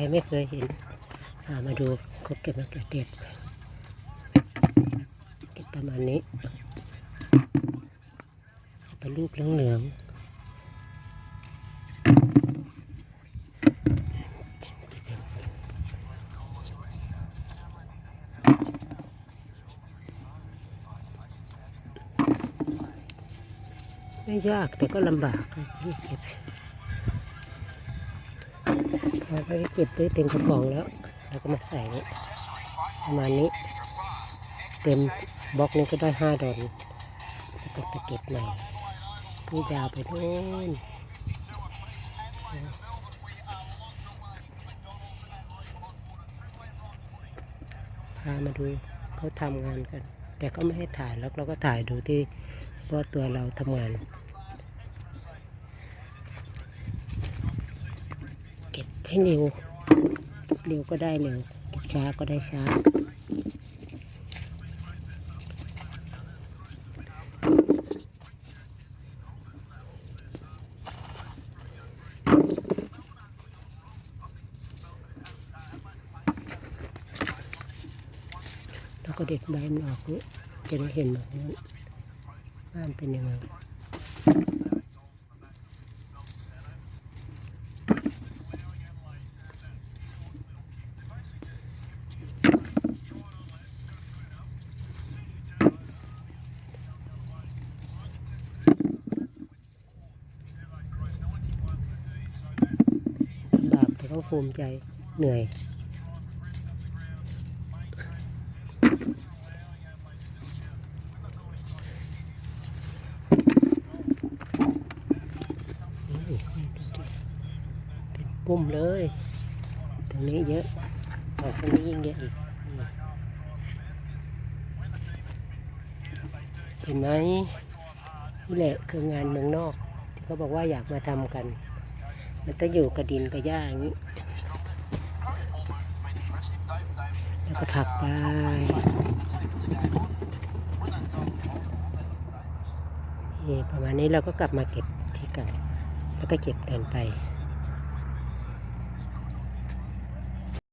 รไม่เคยเห็นพามาดูเขาเก็บมะเขือเทศเก็บประมาณนี้เป็นลูกเหลืองๆไม่ยากแต่ก็ลำบากที่เก็บ พอไปเก็บได้เต็มกระป๋องแล้ว เราก็มาใส่นี่ประมาณนี้ เต็มบล็อกนี้ก็ได้ห้าดอนแล้วก็ตะเก็บใหม่นี่ยาวไปโน่นพามาดูเขาทำงานกัน แต่ก็ไม่ให้ถ่ายแล้วเราก็ถ่ายดูที่เฉพาะตัวเราทำงาน เก็บ ให้เร็วเก็บเร็วก็ได้เร็วเก็บช้าก็ได้ช้า แล้วก็เด็ดใบมันออกนี่จะได้เห็นแบบนั้นบ้านเป็นยังไง ลำบาภูมิใจเหนื่อย เป็นปุ่มเลย ตรงนี้เยอะออกตรงนี้ยิ่งเยอะอีก เห็นไหมนี่แหละคืองานเมืองนอก ที่เขาบอกว่าอยากมาทำกัน มันจะองอยู่กับดินกับหญ้าอย่างนี้ แล้วก็ผักไปนี่ประมาณนี้เราก็กลับมาเก็บที่เก่าแล้วก็เก็บเดินไป